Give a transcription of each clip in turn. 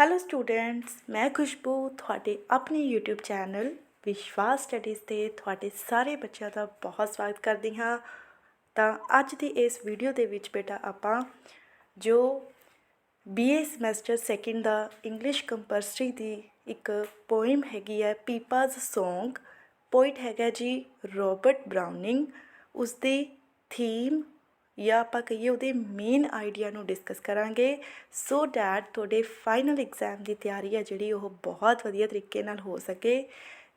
Hello students ਮੈਂ ਖੁਸ਼ਬੂ ਤੁਹਾਡੇ ਆਪਣੇ YouTube ਚੈਨਲ ਵਿਸ਼ਵਾਸ ਸਟੱਡੀਜ਼ ਤੇ ਤੁਹਾਡੇ ਸਾਰੇ ਬੱਚਿਆਂ ਦਾ ਬਹੁਤ ਸਵਾਗਤ ਕਰਦੀ ਹਾਂ। ਤਾਂ ਅੱਜ ਦੀ ਇਸ ਵੀਡੀਓ ਦੇ ਵਿੱਚ ਬੇਟਾ ਆਪਾਂ, ਜੋ BA ਸਮੈਸਟਰ ਸੈਕਿੰਡ ਦਾ ਇੰਗਲਿਸ਼ ਕੰਪਲਸਰੀ ਦੀ ਇੱਕ ਪੋਇਮ ਹੈਗੀ ਹੈ ਪੀਪਾਜ਼ Song ਪੋਇਟ ਹੈਗਾ ਜੀ ਰੋਬਰਟ ਬਰਾਊਨਿੰਗ ਉਸ ਦੀ ਥੀਮ ਜਾਂ ਆਪਾਂ ਕਹੀਏ ਉਹਦੇ ਮੇਨ ਆਈਡੀਆ ਨੂੰ ਡਿਸਕਸ ਕਰਾਂਗੇ। ਸੋ ਡੈਟ ਤੁਹਾਡੇ ਫਾਈਨਲ ਐਗਜ਼ਾਮ ਦੀ ਤਿਆਰੀ ਆ ਜਿਹੜੀ ਉਹ ਬਹੁਤ ਵਧੀਆ ਤਰੀਕੇ ਨਾਲ ਹੋ ਸਕੇ।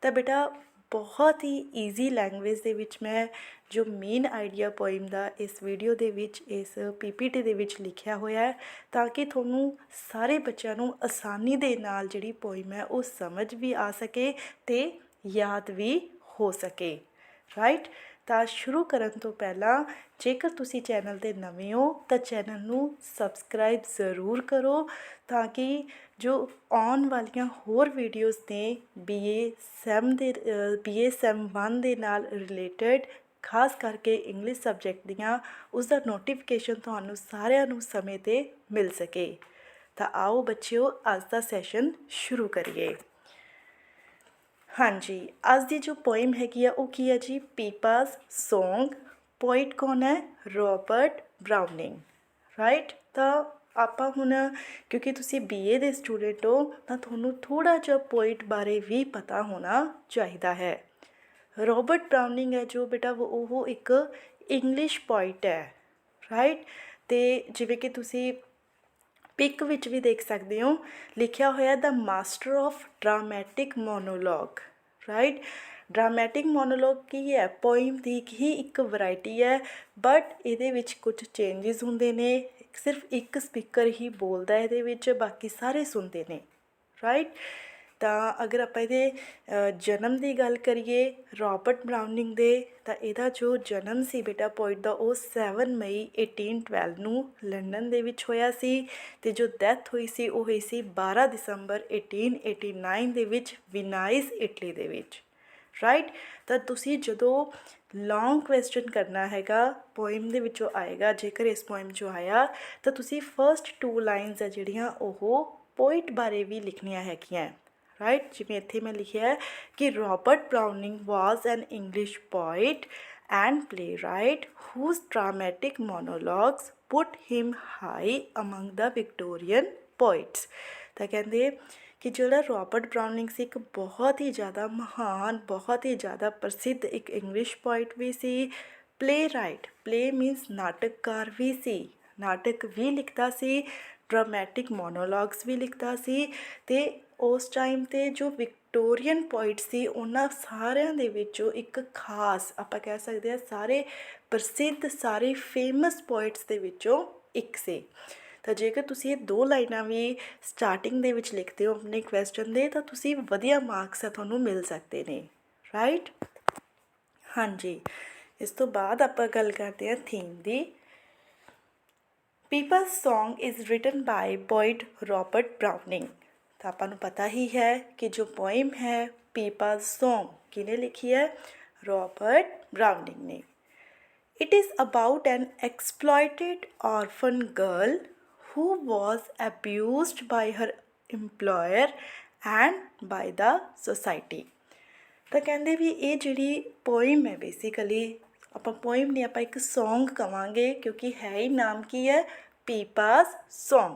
ਤਾਂ ਬੇਟਾ, ਬਹੁਤ ਹੀ ਈਜ਼ੀ ਲੈਂਗੁਏਜ ਦੇ ਵਿੱਚ ਮੈਂ ਜੋ ਮੇਨ ਆਈਡੀਆ ਪੋਇਮ ਦਾ ਇਸ ਵੀਡੀਓ ਦੇ ਵਿੱਚ, ਇਸ ਪੀਪੀਟੀ ਦੇ ਵਿੱਚ ਲਿਖਿਆ ਹੋਇਆ ਹੈ, ਤਾਂ ਕਿ ਤੁਹਾਨੂੰ ਸਾਰੇ ਬੱਚਿਆਂ ਨੂੰ ਆਸਾਨੀ ਦੇ ਨਾਲ ਜਿਹੜੀ ਪੋਇਮ ਹੈ ਉਹ ਸਮਝ ਵੀ ਆ ਸਕੇ ਤੇ ਯਾਦ ਵੀ ਹੋ ਸਕੇ। ਰਾਈਟ ਤਾਂ ਸ਼ੁਰੂ ਕਰਨ ਤੋਂ ਪਹਿਲਾਂ ਜੇਕਰ ਤੁਸੀਂ ਚੈਨਲ ਤੇ ਨਵੇਂ ਹੋ, ਤਾਂ ਚੈਨਲ ਨੂੰ ਸਬਸਕ੍ਰਾਈਬ ਜ਼ਰੂਰ ਕਰੋ ਤਾਂ ਕਿ ਜੋ ਆਉਣ ਵਾਲੀਆਂ ਹੋਰ ਵੀਡੀਓਜ਼ ਨੇ BA ਸੈਮ ਦੇ BA ਸੈਮ 1 ਦੇ ਨਾਲ ਰਿਲੇਟਡ, ਖਾਸ ਕਰਕੇ ਇੰਗਲਿਸ਼ ਸਬਜੈਕਟ ਦੀਆਂ, ਉਸ ਦਾ ਨੋਟੀਫਿਕੇਸ਼ਨ ਤੁਹਾਨੂੰ ਸਾਰਿਆਂ ਨੂੰ ਸਮੇਂ ਤੇ ਮਿਲ ਸਕੇ। ਤਾਂ ਆਓ ਬੱਚਿਓ, ਅੱਜ ਦਾ ਸੈਸ਼ਨ ਸ਼ੁਰੂ ਕਰੀਏ। ਹਾਂਜੀ, ਅੱਜ ਦੀ ਜੋ ਪੋਇਮ ਹੈਗੀ ਆ, ਉਹ ਕੀ ਹੈ ਜੀ? ਪੀਪਾਜ਼ Song ਪੋਇਟ ਕੌਣ ਹੈ? ਰੋਬਰਟ ਬਰਾਊਨਿੰਗ ਰਾਈਟ ਤਾਂ ਆਪਾਂ ਹੁਣ, ਕਿਉਂਕਿ ਤੁਸੀਂ BA ਦੇ ਸਟੂਡੈਂਟ ਹੋ, ਤਾਂ ਤੁਹਾਨੂੰ ਥੋੜਾ ਜਿਹਾ ਪੋਇਟ ਬਾਰੇ ਵੀ ਪਤਾ ਹੋਣਾ ਚਾਹੀਦਾ ਹੈ। ਰੋਬਰਟ ਬਰਾਊਨਿੰਗ ਹੈ ਜੋ ਬੇਟਾ ਉਹ ਉਹ ਇੱਕ ਇੰਗਲਿਸ਼ ਪੋਇਟ ਹੈ ਰਾਈਟ ਤੇ ਜਿਵੇਂ ਕਿ ਤੁਸੀਂ ਪਿਕ ਵਿੱਚ ਵੀ ਦੇਖ ਸਕਦੇ ਹੋ, ਲਿਖਿਆ ਹੋਇਆ ਦਾ master of dramatic monologue right dramatic monologue ਕੀ ਹੈ? ਪੋਇਮ ਦੀ ਹੀ ਇੱਕ ਵੈਰਾਈਟੀ ਹੈ ਬਟ ਇਹਦੇ ਵਿੱਚ ਕੁਝ ਚੇਂजेस ਹੁੰਦੇ ਨੇ। ਸਿਰਫ ਇੱਕ ਸਪੀਕਰ ਹੀ ਬੋਲਦਾ ਇਹਦੇ ਵਿੱਚ, ਬਾਕੀ ਸਾਰੇ ਸੁਣਦੇ ਨੇ ਰਾਈਟ ਤਾਂ ਅਗਰ ਆਪਾਂ ਇਹਦੇ ਜਨਮ ਦੀ ਗੱਲ ਕਰੀਏ, ਰੋਬਰਟ ਬਰਾਊਨਿੰਗ ਦੇ, ਤਾਂ ਇਹਦਾ ਜੋ ਜਨਮ ਸੀ ਬੇਟਾ ਪੋਇਟ ਦਾ, ਉਹ 7 ਮਈ 1812 ਨੂੰ ਲੰਡਨ ਦੇ ਵਿੱਚ ਹੋਇਆ ਸੀ ਤੇ ਜੋ ਡੈਥ ਹੋਈ ਸੀ, ਉਹ ਹੋਈ ਸੀ 12 ਦਸੰਬਰ 1889 ਦੇ ਵਿੱਚ, ਵਿਨਾਇਸ, ਇਟਲੀ ਦੇ ਵਿੱਚ। ਰਾਈਟ ਤਾਂ ਤੁਸੀਂ ਜਦੋਂ ਲੌਂਗ ਕੁਐਸਚਨ ਕਰਨਾ ਹੈਗਾ ਪੋਇਮ ਦੇ ਵਿੱਚੋਂ ਆਏਗਾ, ਜੇਕਰ ਇਸ ਪੋਇਮ 'ਚੋਂ ਆਇਆ, ਤਾਂ ਤੁਸੀਂ ਫਰਸਟ ਟੂ ਲਾਈਨਸ ਆ ਜਿਹੜੀਆਂ, ਉਹ ਪੋਇਟ ਬਾਰੇ ਵੀ ਲਿਖਣੀਆਂ ਹੈਗੀਆਂ। ਰਾਈਟ ਜਿਵੇਂ ਇੱਥੇ ਮੈਂ ਲਿਖਿਆ ਹੈ ਕਿ Robert Browning was an English poet and playwright whose dramatic monologues put him high among the Victorian poets. ਤਾਂ ਕਹਿੰਦੇ ਕਿ ਜਿਹੜਾ ਰੋਬਰਟ ਬਰਾਊਨਿੰਗ ਸੀ ਇੱਕ ਬਹੁਤ ਹੀ ਜ਼ਿਆਦਾ ਮਹਾਨ ਬਹੁਤ ਹੀ ਜ਼ਿਆਦਾ ਪ੍ਰਸਿੱਧ ਇੱਕ ਇੰਗਲਿਸ਼ ਪੋਇਟ ਵੀ ਸੀ playwright. Play ਮੀਨਸ ਨਾਟਕਕਾਰ ਵੀ ਸੀ ਨਾਟਕ ਵੀ ਲਿਖਦਾ ਸੀ ਡਰਾਮੈਟਿਕ ਮੋਨੋਲੋਗਸ ਵੀ ਲਿਖਦਾ ਸੀ ਤੇ ਉਸ ਟਾਈਮ ਤੇ ਜੋ ਵਿਕਟੋਰੀਅਨ ਪੋਇਟ ਸੀ, ਉਹਨਾਂ ਸਾਰਿਆਂ ਦੇ ਵਿੱਚੋਂ ਇੱਕ ਖਾਸ ਆਪਾਂ ਕਹਿ ਸਕਦੇ ਹਾਂ ਸਾਰੇ ਪ੍ਰਸਿੱਧ, ਸਾਰੇ ਫੇਮਸ ਪੋਇਟਸ ਦੇ ਵਿੱਚੋਂ ਇੱਕ ਸੀ। ਤਾਂ ਜੇਕਰ ਤੁਸੀਂ ਇਹ ਦੋ ਲਾਈਨਾਂ ਵੀ ਸਟਾਰਟਿੰਗ ਦੇ ਵਿੱਚ ਲਿਖਦੇ ਹੋ ਆਪਣੇ ਕੁਐਸਚਨ ਦੇ, ਤਾਂ ਤੁਸੀਂ ਵਧੀਆ ਮਾਰਕਸ ਆ ਤੁਹਾਨੂੰ ਮਿਲ ਸਕਦੇ ਨੇ ਰਾਈਟ ਹਾਂਜੀ, ਇਸ ਤੋਂ ਬਾਅਦ ਆਪਾਂ ਗੱਲ ਕਰਦੇ ਹਾਂ theme the. Pippa's Song is written by poet Robert Browning ਤਾਂ ਆਪਾਂ ਨੂੰ ਪਤਾ ਹੀ ਹੈ ਕਿ ਜੋ ਪੋਇਮ ਹੈ People's Song ਕਿਨੇ ਲਿਖੀ ਹੈ ਰੋਬਰਟ ਬਰਾਊਨਿੰਗ ਨੇ It is about an exploited orphan girl who was abused by her employer and by the society. ਤਾਂ ਕਹਿੰਦੇ ਵੀ ਇਹ ਜਿਹੜੀ ਪੋਇਮ ਹੈ ਬੇਸਿਕਲੀ ਆਪਾਂ ਪੋਇਮ ਨਹੀਂ ਆਪਾਂ ਇੱਕ Song ਕਵਾਂਗੇ ਕਿਉਂਕਿ ਹੈ ਹੀ ਨਾਮ ਕੀ ਹੈ ਪੀਪਾਸ Song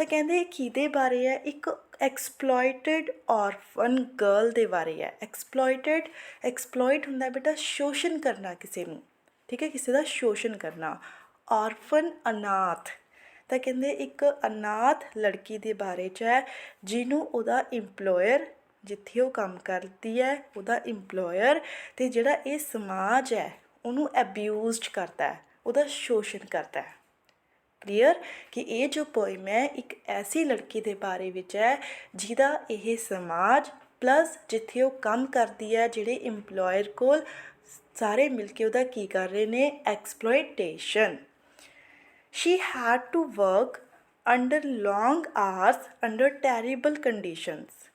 ਤਾਂ ਕਹਿੰਦੇ ਕਿਹਦੇ ਬਾਰੇ ਹੈ? ਇੱਕ ਐਕਸਪਲੋਇਟਡ ਔਰਫਨ ਗਰਲ ਦੇ ਬਾਰੇ ਹੈ। ਐਕਸਪਲੋਇਟਡ ਐਕਸਪਲੋਇਟ ਹੁੰਦਾ ਬੇਟਾ ਸ਼ੋਸ਼ਣ ਕਰਨਾ ਕਿਸੇ ਨੂੰ। ਠੀਕ ਹੈ, ਕਿਸੇ ਦਾ ਸ਼ੋਸ਼ਣ ਕਰਨਾ। ਔਰਫਨ ਅਨਾਥ। ਤਾਂ ਕਹਿੰਦੇ ਇੱਕ ਅਨਾਥ ਲੜਕੀ ਦੇ ਬਾਰੇ ਚ ਹੈ, ਜਿਹਨੂੰ ਉਹਦਾ EMPLOYER ਜਿੱਥੇ ਉਹ ਕੰਮ ਕਰਦੀ ਹੈ, ਉਹਦਾ EMPLOYER ਤੇ ਜਿਹੜਾ ਇਹ ਸਮਾਜ ਹੈ, ਉਹਨੂੰ ਐਬਿਊਜ਼ਡ ਕਰਦਾ ਹੈ, ਉਹਦਾ ਸ਼ੋਸ਼ਣ ਕਰਦਾ ਹੈ। ਕਲੀਅਰ ਕਿ ਇਹ ਜੋ ਪੋਇਮ ਹੈ, ਇੱਕ ਐਸੀ ਲੜਕੀ ਦੇ ਬਾਰੇ ਵਿੱਚ ਹੈ, ਜਿਹਦਾ ਇਹ ਸਮਾਜ ਪਲੱਸ ਜਿੱਥੇ ਉਹ ਕੰਮ ਕਰਦੀ ਹੈ, ਜਿਹੜੇ EMPLOYER ਕੋਲ ਸਾਰੇ ਮਿਲ ਕੇ ਉਹਦਾ ਕੀ ਕਰ ਰਹੇ ਨੇ exploitation she had to work under long hours under terrible conditions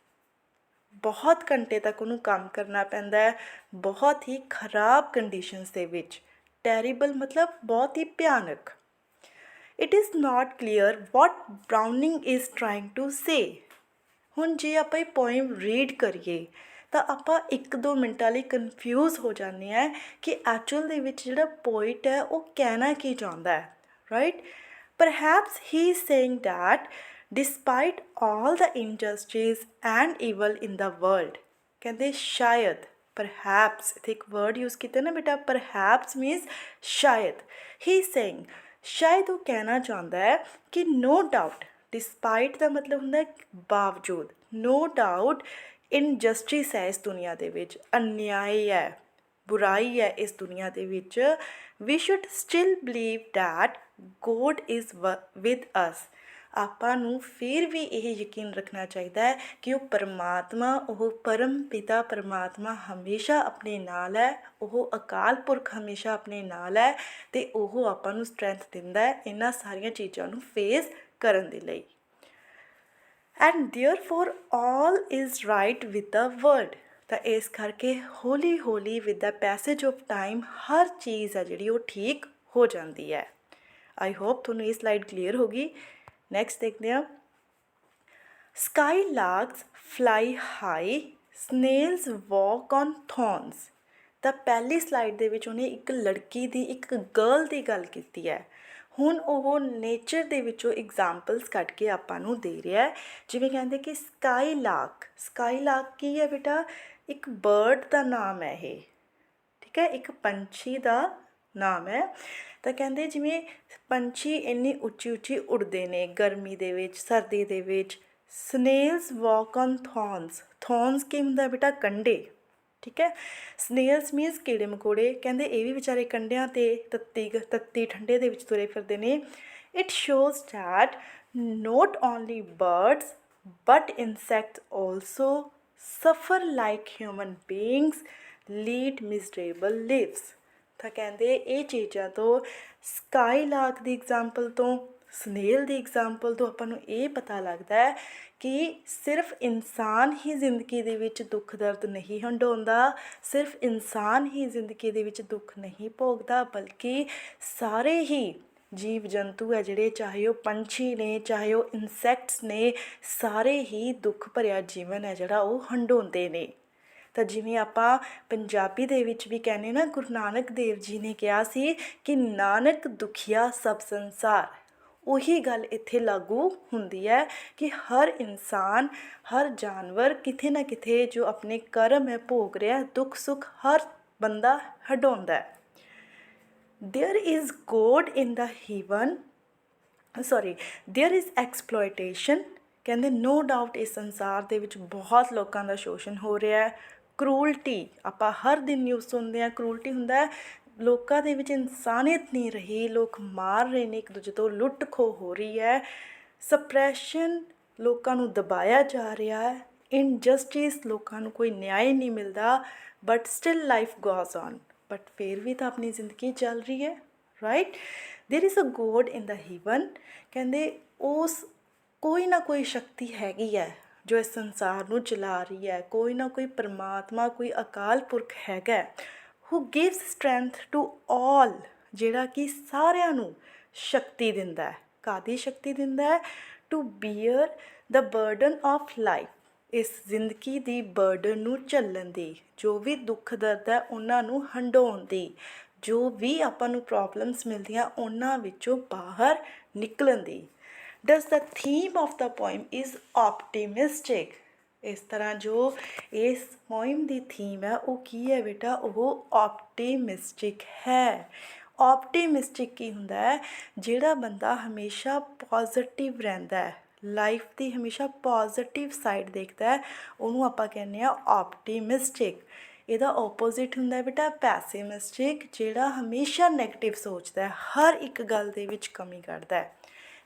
ਬਹੁਤ ਘੰਟੇ ਤੱਕ ਉਹਨੂੰ ਕੰਮ ਕਰਨਾ ਪੈਂਦਾ ਹੈ, ਬਹੁਤ ਹੀ ਖਰਾਬ ਕੰਡੀਸ਼ਨਸ ਦੇ ਵਿੱਚ। ਟੈਰੀਬਲ ਮਤਲਬ ਬਹੁਤ ਹੀ ਭਿਆਨਕ। It is not clear what Browning is trying to say ਹੁਣ ਜੇ ਆਪਾਂ ਇਹ ਪੋਇਮ ਰੀਡ ਕਰੀਏ, ਤਾਂ ਆਪਾਂ ਇੱਕ ਦੋ ਮਿੰਟਾਂ ਲਈ ਕਨਫਿਊਜ਼ ਹੋ ਜਾਂਦੇ ਆ ਕਿ ਐਕਚੁਅਲ ਦੇ ਵਿੱਚ ਜਿਹੜਾ ਪੋਇਟ ਹੈ, ਉਹ ਕਹਿਣਾ ਕੀ ਚਾਹੁੰਦਾ ਹੈ right perhaps he is saying that despite all the injustice and evil in the world, ਕਹਿੰਦੇ ਸ਼ਾਇਦ ਪਰਹੈਪਸ ਇੱਥੇ ਇੱਕ ਵਰਡ ਯੂਜ਼ ਕੀਤਾ ਨਾ ਬੇਟਾ ਪਰਹੈਪਸ ਮੀਨਸ ਸ਼ਾਇਦ ਹੀ is ਸ਼ਾਇਦ ਉਹ ਕਹਿਣਾ ਚਾਹੁੰਦਾ ਹੈ ਕਿ ਨੋ ਡਾਊਟ ਡਿਸਪਾਈਟ ਦਾ ਮਤਲਬ ਹੁੰਦਾ ਹੈ ਬਾਵਜੂਦ ਨੋ ਡਾਊਟ ਇਨਜਸਟਿਸ ਹੈ ਇਸ ਦੁਨੀਆ ਦੇ ਵਿੱਚ ਅਨਿਆਏ ਹੈ, ਬੁਰਾਈ ਹੈ ਇਸ ਦੁਨੀਆ ਦੇ ਵਿੱਚ ਵੀ should still believe that God is with us ਆਪਾਂ ਨੂੰ ਫਿਰ ਵੀ ਇਹ ਯਕੀਨ ਰੱਖਣਾ ਚਾਹੀਦਾ ਹੈ ਕਿ ਉਹ ਪਰਮਾਤਮਾ, ਉਹ ਪਰਮ ਪਿਤਾ ਪਰਮਾਤਮਾ ਹਮੇਸ਼ਾ ਆਪਣੇ ਨਾਲ ਹੈ, ਉਹ ਅਕਾਲ ਪੁਰਖ ਹਮੇਸ਼ਾ ਆਪਣੇ ਨਾਲ ਹੈ ਤੇ ਉਹ ਆਪਾਂ ਨੂੰ ਸਟਰੈਂਥ ਦਿੰਦਾ ਹੈ ਇਹਨਾਂ ਸਾਰੀਆਂ ਚੀਜ਼ਾਂ ਨੂੰ ਫੇਸ ਕਰਨ ਦੇ ਲਈ। And therefore all is right with the world ਤਾਂ ਇਸ ਕਰਕੇ ਹੌਲੀ ਹੌਲੀ with the passage of time ਹਰ ਚੀਜ਼ ਆ ਜਿਹੜੀ ਉਹ ਠੀਕ ਹੋ ਜਾਂਦੀ ਹੈ। ਆਈ ਹੋਪ ਤੁਹਾਨੂੰ ਇਹ ਸਲਾਈਡ ਕਲੀਅਰ ਹੋਗੀ ਨੈਕਸਟ ਦੇਖਦੇ ਹਾਂ skylarks fly high snails walk on thorns ਤਾਂ ਪਹਿਲੀ ਸਲਾਈਡ ਦੇ ਵਿੱਚ ਉਹਨੇ ਇੱਕ ਲੜਕੀ ਦੀ, ਇੱਕ ਗਰਲ ਦੀ ਗੱਲ ਕੀਤੀ ਹੈ। ਹੁਣ ਉਹ ਨੇਚਰ ਦੇ ਵਿੱਚੋਂ ਐਗਜ਼ਾਮਪਲਸ ਕੱਢ ਕੇ ਆਪਾਂ ਨੂੰ ਦੇ ਰਿਹਾ ਹੈ। ਜਿਵੇਂ ਕਹਿੰਦੇ ਕਿ ਸਕਾਈ ਲਾਕ ਸਕਾਈ ਲਾਕ ਕੀ ਹੈ ਬੇਟਾ? ਇੱਕ ਬਰਡ ਦਾ ਨਾਮ ਹੈ ਇਹ। ਠੀਕ ਹੈ? ਇੱਕ ਪੰਛੀ ਦਾ ਨਾਮ ਹੈ। ਤਾਂ ਕਹਿੰਦੇ ਜਿਵੇਂ ਪੰਛੀ ਇੰਨੀ ਉੱਚੀ ਉੱਚੀ ਉੱਡਦੇ ਨੇ, ਗਰਮੀ ਦੇ ਵਿੱਚ, ਸਰਦੀ ਦੇ ਵਿੱਚ। ਸਨੇਲਸ ਵਾਕ ਔਨ ਥੌਰਨਸ ਥੌਰਨਸ ਕੀ ਹੁੰਦਾ ਬੇਟਾ? ਕੰਡੇ। ਠੀਕ ਹੈ? ਸਨੇਲਸ ਮੀਨਸ ਕੀੜੇ ਮਕੋੜੇ। ਕਹਿੰਦੇ ਇਹ ਵੀ ਵਿਚਾਰੇ ਕੰਡਿਆਂ ਤੇ ਤੱਤੀ ਤੱਤੀ ਠੰਡੇ ਦੇ ਵਿੱਚ ਤੁਰੇ ਫਿਰਦੇ ਨੇ। It shows that not only birds, but insects also suffer like human beings, lead miserable lives ਤਾਂ ਕਹਿੰਦੇ ਇਹ ਚੀਜ਼ਾਂ ਤੋਂ ਸਕਾਈ ਦੀ ਐਗਜ਼ਾਮਪਲ ਤੋਂ ਸਨੇਲ ਦੀ ਐਗਜ਼ਾਮਪਲ ਤੋਂ ਆਪਾਂ ਨੂੰ ਇਹ ਪਤਾ ਲੱਗਦਾ ਹੈ ਕਿ ਸਿਰਫ ਇਨਸਾਨ ਹੀ ਜ਼ਿੰਦਗੀ ਦੇ ਵਿੱਚ ਦੁੱਖ ਦਰਦ ਨਹੀਂ ਹੰਡਾਉਂਦਾ ਸਿਰਫ ਇਨਸਾਨ ਹੀ ਜ਼ਿੰਦਗੀ ਦੇ ਵਿੱਚ ਦੁੱਖ ਨਹੀਂ ਭੋਗਦਾ, ਬਲਕਿ ਸਾਰੇ ਹੀ ਜੀਵ ਜੰਤੂ ਹੈ ਜਿਹੜੇ, ਚਾਹੇ ਉਹ ਪੰਛੀ ਨੇ, ਚਾਹੇ ਉਹ ਇਨਸੈਕਟਸ ਨੇ, ਸਾਰੇ ਹੀ ਦੁੱਖ ਭਰਿਆ ਜੀਵਨ ਹੈ ਜਿਹੜਾ ਉਹ ਹੰਡਾਉਂਦੇ ਨੇ। ਤਾਂ ਜਿਵੇਂ ਆਪਾਂ ਪੰਜਾਬੀ ਦੇ ਵਿੱਚ ਵੀ ਕਹਿੰਦੇ ਨਾ, ਗੁਰੂ ਨਾਨਕ ਦੇਵ ਜੀ ਨੇ ਕਿਹਾ ਸੀ ਕਿ ਨਾਨਕ ਦੁਖੀਆ ਸਭ ਸੰਸਾਰ। ਉਹੀ ਗੱਲ ਇੱਥੇ ਲਾਗੂ ਹੁੰਦੀ ਹੈ ਕਿ ਹਰ ਇਨਸਾਨ, ਹਰ ਜਾਨਵਰ ਕਿਥੇ ਨਾ ਕਿਥੇ ਜੋ ਆਪਣੇ ਕਰਮ ਹੈ, ਭੋਗ ਰਿਹਾ, ਦੁੱਖ ਸੁੱਖ ਹਰ ਬੰਦਾ ਹਟਾਉਂਦਾ ਹੈ। There is god in the heaven, sorry, there is exploitation, ਕਹਿੰਦੇ ਨੋ ਡਾਊਟ ਇਸ ਸੰਸਾਰ ਦੇ ਵਿੱਚ ਬਹੁਤ ਲੋਕਾਂ ਦਾ ਸ਼ੋਸ਼ਣ ਹੋ ਰਿਹਾ ਹੈ। ਕਰੂਲਟੀ ਆਪਾਂ ਹਰ ਦਿਨ ਨਿਊਜ਼ ਸੁਣਦੇ ਆ ਕਰੂਲਟੀ ਹੁੰਦਾ ਹੈ ਲੋਕਾਂ ਦੇ ਵਿੱਚ ਇਨਸਾਨੀਅਤ ਨਹੀਂ ਰਹੀ ਲੋਕ ਮਾਰ ਰਹੇ ਨੇ ਇੱਕ ਦੂਜੇ ਤੋਂ ਲੁੱਟ ਖੋ ਹੋ ਰਹੀ ਹੈ ਸਪਰੈਸ਼ਨ ਲੋਕਾਂ ਨੂੰ ਦਬਾਇਆ ਜਾ ਰਿਹਾ ਹੈ ਇਨਜਸਟਿਸ ਲੋਕਾਂ ਨੂੰ ਕੋਈ ਨਿਆਂ ਨਹੀਂ ਮਿਲਦਾ but still life goes on but ਫਿਰ ਵੀ ਤਾਂ ਆਪਣੀ ਜ਼ਿੰਦਗੀ ਚੱਲ ਰਹੀ ਹੈ right there is a god in the heaven ਕਹਿੰਦੇ ਉਸ ਕੋਈ ਨਾ ਕੋਈ ਸ਼ਕਤੀ ਹੈਗੀ ਹੈ ਜੋ ਇਸ ਸੰਸਾਰ ਨੂੰ ਚਲਾ ਰਹੀ ਹੈ, ਕੋਈ ਨਾ ਕੋਈ ਪਰਮਾਤਮਾ, ਕੋਈ ਅਕਾਲ ਪੁਰਖ ਹੈਗਾ who gives strength to all ਜਿਹੜਾ ਕਿ ਸਾਰਿਆਂ ਨੂੰ ਸ਼ਕਤੀ ਦਿੰਦਾ ਹੈ ਕਾਦੀ ਸ਼ਕਤੀ ਦਿੰਦਾ ਹੈ? To bear the burden of life ਇਸ ਜ਼ਿੰਦਗੀ ਦੀ ਬਰਡਨ ਨੂੰ ਝੱਲਣ ਦੀ, ਜੋ ਵੀ ਦੁੱਖ ਦਰਦ ਹੈ ਉਹਨਾਂ ਨੂੰ ਹੰਡਾਉਣ ਦੀ, ਜੋ ਵੀ ਆਪਾਂ ਨੂੰ ਪ੍ਰੋਬਲਮਸ ਮਿਲਦੀਆਂ, ਉਹਨਾਂ ਵਿੱਚੋਂ ਬਾਹਰ ਨਿਕਲਣ ਦੀ। Does the theme of the poem is optimistic ਇਸ ਤਰ੍ਹਾਂ ਜੋ ਇਸ ਪੋਇਮ ਦੀ ਥੀਮ ਹੈ, ਉਹ ਕੀ ਹੈ ਬੇਟਾ? ਉਹ ਆਪਟੀਮਿਸਟਿਕ ਹੈ। ਆਪਟੀਮਿਸਟਿਕ ਕੀ ਹੁੰਦਾ ਹੈ? ਜਿਹੜਾ ਬੰਦਾ ਹਮੇਸ਼ਾ ਪੋਜ਼ਿਟਿਵ ਰਹਿੰਦਾ ਹੈ। ਲਾਈਫ ਦੀ ਹਮੇਸ਼ਾ ਪੋਜ਼ਿਟਿਵ ਸਾਈਡ ਦੇਖਦਾ ਹੈ, ਉਹਨੂੰ ਆਪਾਂ ਕਹਿੰਦੇ ਆ ਆਪਟੀਮਿਸਟਿਕ ਇਹਦਾ ਆਪੋਜ਼ਿਟ ਹੁੰਦਾ ਹੈ ਬੇਟਾ ਪੈਸਿਮਿਸਟਿਕ ਜਿਹੜਾ ਹਮੇਸ਼ਾ 네ਗੇਟਿਵ ਸੋਚਦਾ ਹੈ, ਹਰ ਇੱਕ ਗੱਲ ਦੇ ਵਿੱਚ ਕਮੀ ਕਰਦਾ ਹੈ।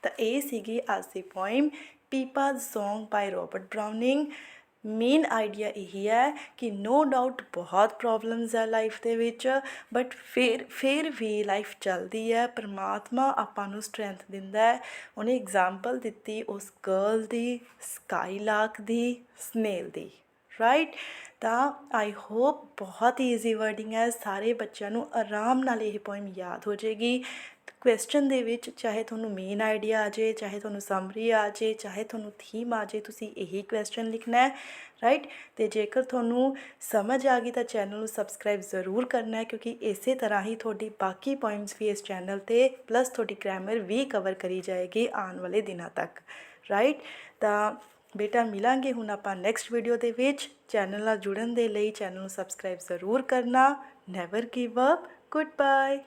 ਤਾਂ ਇਹ ਸੀਗੀ ਅੱਜ ਦੀ poem Pippa Song by Robert Browning main idea ਇਹੀ ਹੈ ਕਿ ਨੋ ਡਾਊਟ ਬਹੁਤ ਪ੍ਰੋਬਲਮਸ ਹੈ ਲਾਈਫ ਦੇ ਵਿੱਚ ਬਟ ਫਿਰ ਫਿਰ ਵੀ ਲਾਈਫ ਚੱਲਦੀ ਹੈ, ਪਰਮਾਤਮਾ ਆਪਾਂ ਨੂੰ ਸਟਰੈਂਥ ਦਿੰਦਾ ਹੈ। ਉਹਨੇ ਐਗਜ਼ਾਮਪਲ ਦਿੱਤੀ ਉਸ ਗਰਲ ਦੀ ਸਕਾਈ ਲਾਰਕ ਦੀ ਸਨੇਲ ਦੀ ਰਾਈਟ ਤਾਂ ਆਈ ਹੋਪ ਬਹੁਤ ਈਜ਼ੀ ਵਰਡਿੰਗ ਹੈ, ਸਾਰੇ ਬੱਚਿਆਂ ਨੂੰ ਆਰਾਮ ਨਾਲ ਇਹ ਪੋਇਮ ਯਾਦ ਹੋ ਜਾਏਗੀ। ਕੁਐਸਚਨ ਦੇ ਵਿੱਚ ਚਾਹੇ ਤੁਹਾਨੂੰ ਮੇਨ ਆਈਡੀਆ ਆ ਜੇ ਚਾਹੇ ਤੁਹਾਨੂੰ ਸਮਰੀ ਆ ਜੇ ਚਾਹੇ ਤੁਹਾਨੂੰ ਥੀਮ ਆ ਜੇ ਤੁਸੀਂ ਇਹੀ ਕੁਐਸਚਨ ਲਿਖਣਾ ਹੈ ਰਾਈਟ ਤੇ ਜੇਕਰ ਤੁਹਾਨੂੰ ਸਮਝ ਆ ਗਈ ਤਾਂ ਚੈਨਲ ਨੂੰ ਸਬਸਕ੍ਰਾਈਬ ਜ਼ਰੂਰ ਕਰਨਾ ਹੈ, ਕਿਉਂਕਿ ਇਸੇ ਤਰ੍ਹਾਂ ਹੀ ਤੁਹਾਡੀ ਬਾਕੀ ਪੁਆਇੰਟਸ ਵੀ ਇਸ ਚੈਨਲ ਤੇ ਪਲੱਸ ਤੁਹਾਡੀ ਗ੍ਰਾਮਰ ਵੀ ਕਵਰ ਕਰੀ ਜਾਏਗੀ ਆਉਣ ਵਾਲੇ ਦਿਨਾਂ ਤੱਕ ਰਾਈਟ ਤਾਂ ਬੇਟਾ, ਮਿਲਾਂਗੇ ਹੁਣ ਆਪਾਂ ਨੈਕਸਟ ਵੀਡੀਓ ਦੇ ਵਿੱਚ। ਚੈਨਲ ਨਾਲ ਜੁੜਨ ਦੇ ਲਈ ਚੈਨਲ ਨੂੰ ਸਬਸਕ੍ਰਾਈਬ ਜ਼ਰੂਰ ਕਰਨਾ। Never give up goodbye